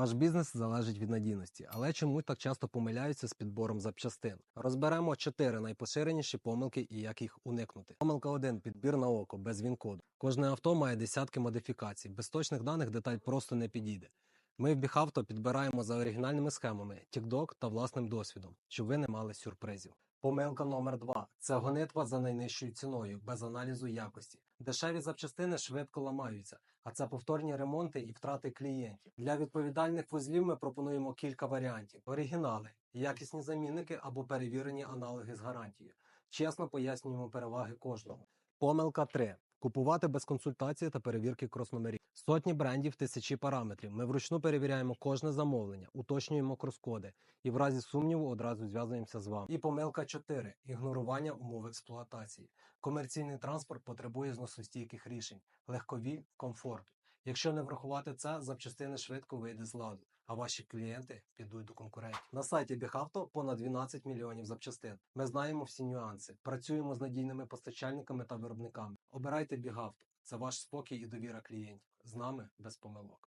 Ваш бізнес залежить від надійності, але чому так часто помиляються з підбором запчастин? Розберемо чотири найпоширеніші помилки і як їх уникнути. Помилка 1. підбір на око без він-коду. Кожне авто має десятки модифікацій. Без точних даних деталь просто не підійде. Ми в Біхавто підбираємо за оригінальними схемами, TikTok та власним досвідом, щоб ви не мали сюрпризів. Помилка номер 2 це гонитва за найнижчою ціною, без аналізу якості. Дешеві запчастини швидко ламаються, а це повторні ремонти і втрати клієнтів. Для відповідальних вузлів ми пропонуємо кілька варіантів: оригінали, якісні замінники або перевірені аналоги з гарантією. Чесно пояснюємо переваги кожного. Помилка 3. Купувати без консультації та перевірки крос-номерів. Сотні брендів, тисячі параметрів. Ми вручну перевіряємо кожне замовлення, уточнюємо крос-коди і в разі сумніву одразу зв'язуємося з вами. І помилка 4. ігнорування умов експлуатації. Комерційний транспорт потребує зносостійких рішень, легкові, комфорту. Якщо не врахувати це, запчастини швидко вийде з ладу, а ваші клієнти підуть до конкурентів. На сайті Біхавто понад 12 мільйонів запчастин. Ми знаємо всі нюанси, працюємо з надійними постачальниками та виробниками. Обирайте Бігавто. Це ваш спокій і довіра клієнтів. З нами без помилок.